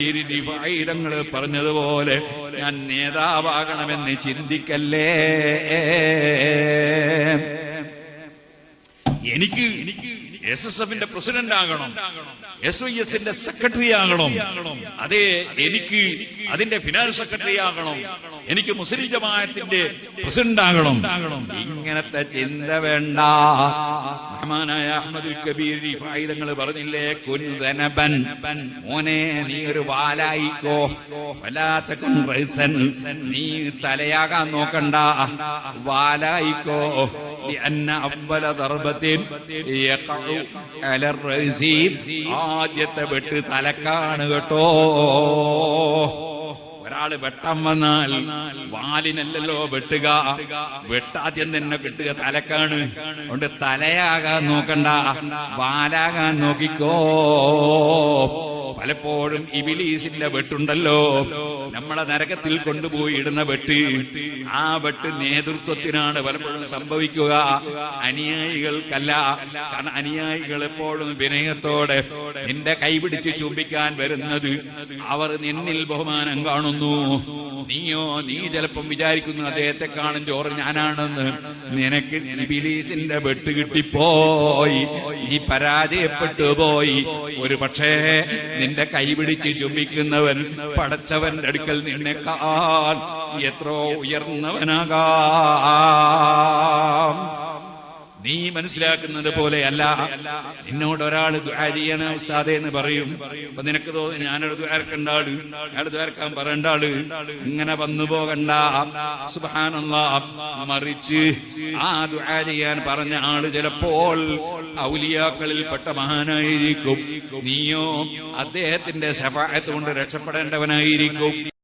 ങ്ങൾ പറഞ്ഞതുപോലെ ഞാൻ നേതാവാകണമെന്ന് ചിന്തിക്കല്ലേ? എനിക്ക് എനിക്ക് എസ് എസ് എഫിന്റെ പ്രസിഡന്റ് ആകണം എസ് വൈ എസിന്റെ സെക്രട്ടറി ആകണം. അതെ എനിക്ക് അതിന്റെ ഫിനാൻസ് സെക്രട്ടറി ആകണം. എനിക്ക് മുസ്ലിം ജമാഅത്തിന്റെ പ്രസിഡന്റ് ആകണം ഇങ്ങനത്തെ ചിന്ത വേണ്ട റഹ്മാനായ അഹമ്മദുൽ കബീർ ഫായുധങ്ങൾ പറഞ്ഞില്ലേ കുൻവനബൻ മോനെ നീ ഒരു വാലായിക്കോ വല്ലാത്ത റൈസൻ നീ തലയാകാൻ നോക്കണ്ട വാലായിക്കോ لأن أول ضربة يقع على الرئيس ആദ്യത്തെ വെട്ട് തലക്കാണ് കേട്ടോ ഒരാള് വെട്ടാൻ വന്നാൽ വാലിനല്ലല്ലോ വെട്ടുക. വെട്ടാദ്യം തന്നെ കിട്ടുക തലക്കാണ്. അതുകൊണ്ട് തലയാകാൻ നോക്കണ്ട. വാലാകാൻ നോക്കിക്കോ. പലപ്പോഴും ഇബിലീസിന്റെ വെട്ടുണ്ടല്ലോ. നമ്മളെ നരകത്തിൽ കൊണ്ടുപോയി ഇടുന്ന വെട്ട്. ആ വെട്ട് നേതൃത്വത്തിനാണ് പലപ്പോഴും സംഭവിക്കുക. അനുയായികൾക്കല്ല. കാരണം അനുയായികൾ എപ്പോഴും വിനയത്തോടെ നിന്റെ കൈപിടിച്ച് ചുംബിക്കാൻ വരുന്നത് അവർ നിന്നിൽ ബഹുമാനം കാണുന്നു. നീയോ നീ ചിലപ്പം വിചാരിക്കുന്നു അദ്ദേഹത്തെ കാണും ചോറ് ഞാനാണെന്ന്. നിനക്ക് ഇബിലീസിന്റെ വെട്ട് കിട്ടിപ്പോയി. നീ പരാജയപ്പെട്ടു പോയി. ഒരു പക്ഷേ നിന്റെ കൈപിടിച്ച് ചുമിക്കുന്നവൻ പടച്ചവന്റെ അടുക്കൽ നിന്നെ കാൻ എത്രയോ ഉയർന്നവനാകാം നീ മനസ്സിലാക്കുന്നത് പോലെ അല്ല എന്നോട് ഒരാൾ ചെയ്യണ ഉസ്താദെ എന്ന് പറയും. അപ്പൊ നിനക്ക് തോന്നി ഞാനൊരു ദ്വാരക്കണ്ട ആൾ അയാൾ ദ്വാരക്കാൻ പറയേണ്ട ആൾ ഇങ്ങനെ വന്നു പോകണ്ട. മറിച്ച് ആ ദ്വാര ചെയ്യാൻ പറഞ്ഞ ആൾ ചിലപ്പോൾ ഔലിയാക്കളിൽ പെട്ട മഹാനായിരിക്കും. നീയോ അദ്ദേഹത്തിന്റെ ശഫായത്ത് കൊണ്ട് രക്ഷപ്പെടേണ്ടവനായിരിക്കും.